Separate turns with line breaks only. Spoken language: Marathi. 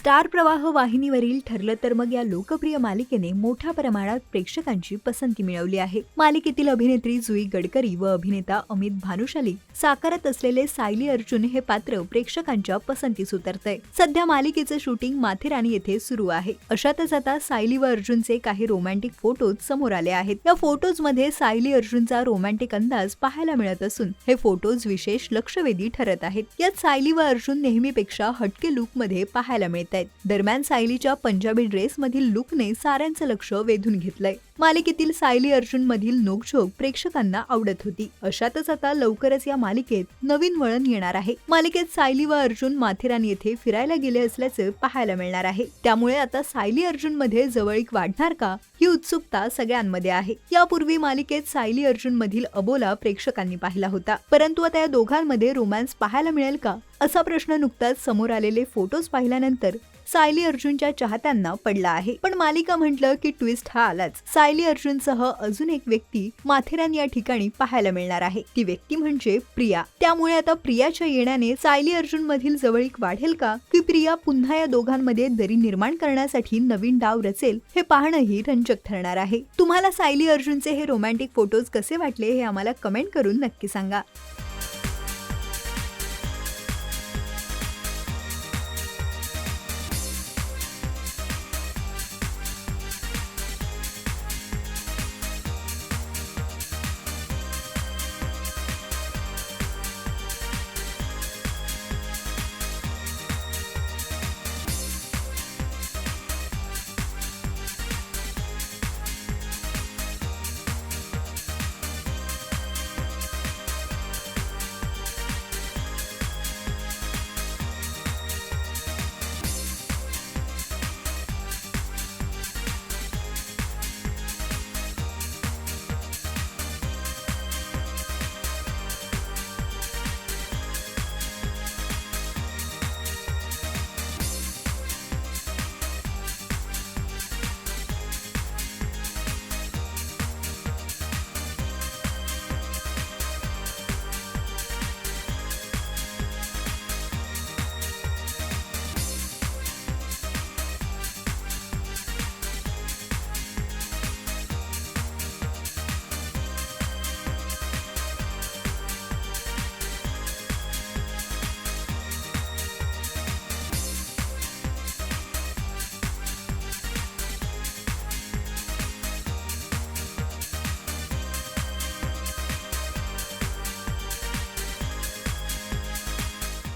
स्टार प्रवाह वाहिनीवरील ठरलं तर मग या लोकप्रिय मालिकेने मोठ्या प्रमाणात प्रेक्षकांची पसंती मिळवली आहे. मालिकेतील अभिनेत्री जुई गडकरी व अभिनेता अमित भानुशाली साकारत असलेले सायली अर्जुन हे पात्र प्रेक्षकांच्या पसंतीस उतरतंय सध्या मालिकेचं शूटिंग माथेरानी येथे सुरू आहे. अशातच आता सायली व अर्जुनचे काही रोमॅन्टिक फोटोज समोर आले आहेत. या फोटोजमध्ये सायली अर्जुनचा रोमॅन्टिक अंदाज पाहायला मिळत असून हे फोटोज विशेष लक्षवेधी ठरत आहेत. यात सायली व अर्जुन नेहमीपेक्षा हटके लुकमध्ये पाहायला मिळते आहेत. दरम्यान सायलीच्या पंजाबी ड्रेसमधील लुकने साऱ्यांचं लक्ष वेधून घेतलंय. मालिकेतील सायली अर्जुन मधील नोकझोक प्रेक्षकांना आवडत होती. अशातच आता लवकरच या मालिकेत नवीन वळण येणार आहे. मालिकेत सायली व अर्जुन माथेरान येथे फिरायला गेले असल्याचं पाहायला मिळणार आहे. त्यामुळे आता सायली अर्जुनमध्ये जवळीक वाढणार का ही उत्सुकता सगळ्यांमध्ये आहे. यापूर्वी मालिकेत सायली अर्जुन मधील अबोला प्रेक्षकांनी पाहिला होता. परंतु आता या दोघांमध्ये रोमॅन्स पाहायला मिळेल का? असा प्रश्न नुकताच समोर आलेले फोटोज पाहिल्यानंतर सायली अर्जुनच्या चाहत्यांना पडला आहे. पण मालिका म्हटलं की ट्विस्ट हा आलाच. सायली अर्जुनसह अजून एक व्यक्ती माथेरान या ठिकाणी पाहायला मिळणार आहे. ती व्यक्ती म्हणजे प्रिया. त्यामुळे आता प्रियाच्या येण्याने सायली अर्जुन मधील जवळीक वाढेल का? की प्रिया पुन्हा या दोघांमध्ये दरी निर्माण करण्यासाठी नवीन डाव रचेल हे पाहणंही रंजक ठरणार आहे. तुम्हाला सायली अर्जुनचे हे रोमॅन्टिक फोटोज कसे वाटले हे आम्हाला कमेंट करून नक्की सांगा.